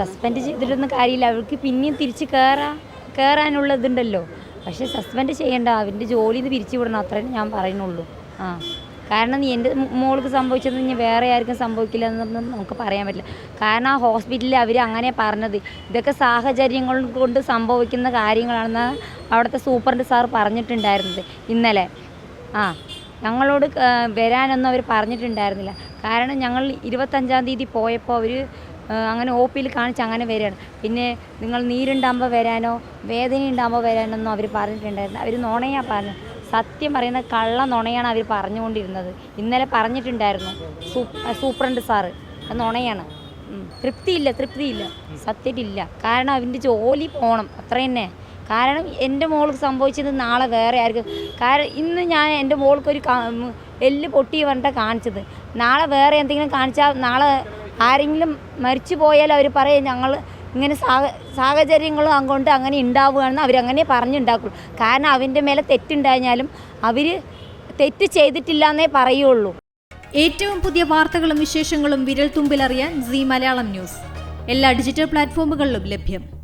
Suspend ചെയ്തിട്ടൊന്നും കാര്യമില്ല. അവർക്ക് പിന്നെയും തിരിച്ച് കയറാ കയറാനുള്ള ഇതുണ്ടല്ലോ. പക്ഷേ സസ്പെൻഡ് ചെയ്യേണ്ട. അവന്റെ ജോലിയിൽ നിന്ന് പിരിച്ചു വിടണം. അത്രേ ഞാൻ പറയുന്നുള്ളൂ. ആ. കാരണം നീ എന്റെ മോൾക്ക് സംഭവിച്ചത് ഇനി വേറെ ആർക്കും സംഭവിക്കില്ല എന്നൊന്നും നമുക്ക് പറയാൻ പറ്റില്ല. കാരണം ആ ഹോസ്പിറ്റലിൽ അവർ അങ്ങനെ പറഞ്ഞത്. ഇതൊക്കെ സാഹചര്യങ്ങൾ കൊണ്ട് സംഭവിക്കുന്ന കാര്യങ്ങളാണെന്ന് അവിടുത്തെ സൂപ്രണ്ട് സാർ പറഞ്ഞിട്ടുണ്ടായിരുന്നത് ഇന്നലെ. ആ. ഞങ്ങളോട് വരാനൊന്നും അവർ പറഞ്ഞിട്ടുണ്ടായിരുന്നില്ല. കാരണം ഞങ്ങൾ ഇരുപത്തഞ്ചാം തീയതി പോയപ്പോൾ അവർ അങ്ങനെ ഒ പിയിൽ കാണിച്ച് അങ്ങനെ വരികയാണ്. പിന്നെ നിങ്ങൾ നീരുണ്ടാകുമ്പോൾ വരാനോ വേദന ഉണ്ടാകുമ്പോൾ വരാനൊന്നും അവർ പറഞ്ഞിട്ടുണ്ടായിരുന്നു അവർ നുണയാ പറഞ്ഞു സത്യം പറയുന്ന കള്ള നുണയാണ് അവർ പറഞ്ഞുകൊണ്ടിരുന്നത്. ഇന്നലെ പറഞ്ഞിട്ടുണ്ടായിരുന്നു. Superintendent sir. നുണയാണ്. തൃപ്തിയില്ല തൃപ്തിയില്ല. സത്യമില്ല കാരണം അവന്റെ ജോലി പോകണം അത്ര തന്നെ. കാരണം എന്റെ മോൾക്ക് സംഭവിച്ചത് നാളെ വേറെ ആയിരിക്കും. കാരണം ഇന്ന് ഞാൻ എന്റെ മോൾക്കൊരു എല്ല് പൊട്ടി പറഞ്ഞിട്ടാണ് കാണിച്ചത്. നാളെ വേറെ എന്തെങ്കിലും കാണിച്ചാൽ നാളെ ആരെങ്കിലും മരിച്ചു പോയാൽ അവർ പറയും ഞങ്ങൾ ഇങ്ങനെ സാഹ സാഹചര്യങ്ങളും അങ്ങോട്ട് അങ്ങനെ ഉണ്ടാവുകയാണെന്ന് അവരങ്ങനെ പറഞ്ഞുണ്ടാക്കുള്ളൂ കാരണം അവന്റെ മേലെ തെറ്റുണ്ടായാലും അവർ തെറ്റ് ചെയ്തിട്ടില്ല എന്നേ പറയുള്ളൂ. ഏറ്റവും പുതിയ വാർത്തകളും വിശേഷങ്ങളും വിരൽ തുമ്പിലറിയാൻ സി മലയാളം ന്യൂസ്. എല്ലാ ഡിജിറ്റൽ പ്ലാറ്റ്ഫോമുകളിലും ലഭ്യം.